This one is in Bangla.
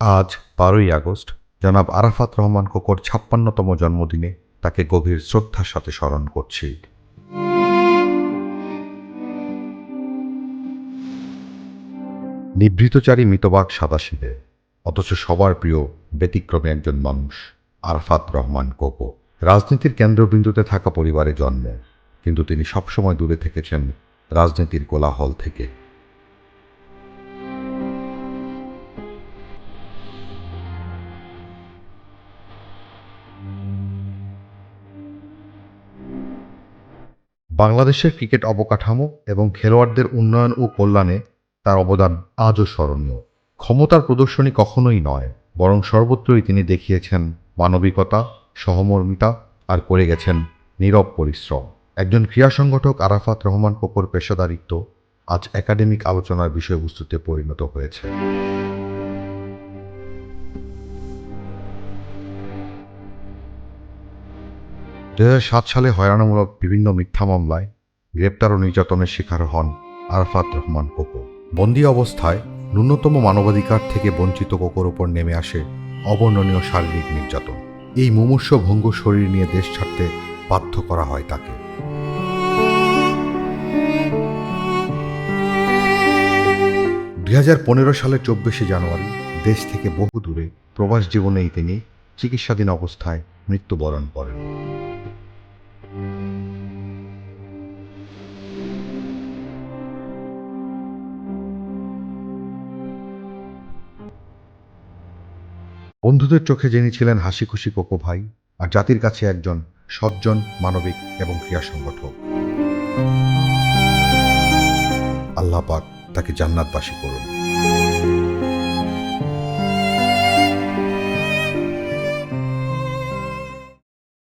আজ বারোই আগস্ট, জনাব আরাফাত রহমান কোকর ছাপ্পান্নতম জন্মদিনে তাকে গভীর শ্রদ্ধার সাথে স্মরণ করছি। নিভৃতচারী মিতবাক সাদাশিদে অথচ সবার প্রিয় ব্যতিক্রমে একজন মানুষ, আরফাত রহমান কোকো। রাজনীতির কেন্দ্রবিন্দুতে থাকা পরিবারে জন্ম, কিন্তু তিনি সবসময় দূরে থেকেছেন রাজনীতির কোলাহল থেকে। বাংলাদেশের ক্রিকেট অবকাঠামো এবং খেলোয়াড়দের উন্নয়ন ও কল্যাণে তার অবদান আজও স্মরণীয়। ক্ষমতার প্রদর্শনী কখনোই নয়, বরং সর্বত্রই তিনি দেখিয়েছেন মানবিকতা, সহমর্মিতা আর করে গেছেন নীরব পরিশ্রম। একজন ক্রীড়া সংগঠক আরাফাত রহমান কোপর পেশাদারিত্ব আজ একাডেমিক আলোচনার বিষয়বস্তুতে পরিণত হয়েছে। সাত সালে হয়রানিমূলক বিভিন্ন মিথ্যা মামলায় গ্রেপ্তার ও নির্যাতনের শিকার হন আরফাত রহমান কোকো। বন্দী অবস্থায় ন্যূনতম মানবাধিকার থেকে বঞ্চিত কোকোর ওপর নেমে আসে অবর্ণনীয় শারীরিক নির্যাতন। এই মুমূর্ষ ভঙ্গ শরীর নিয়ে দেশ ছাড়তে বাধ্য করা হয় তাকে। দুই হাজার পনেরো সালের চব্বিশে জানুয়ারি দেশ থেকে বহু দূরে প্রবাস জীবনেই তিনি চিকিৎসাধীন অবস্থায় মৃত্যুবরণ করেন। বন্ধুদের চোখে যিনি ছিলেন হাসি খুশি কোকো ভাই আর জাতির কাছে একজন সজ্জন, মানবিক এবং ক্রিয়া সংগঠক। আল্লাহ পাক তাকে জান্নাতবাসী করুন।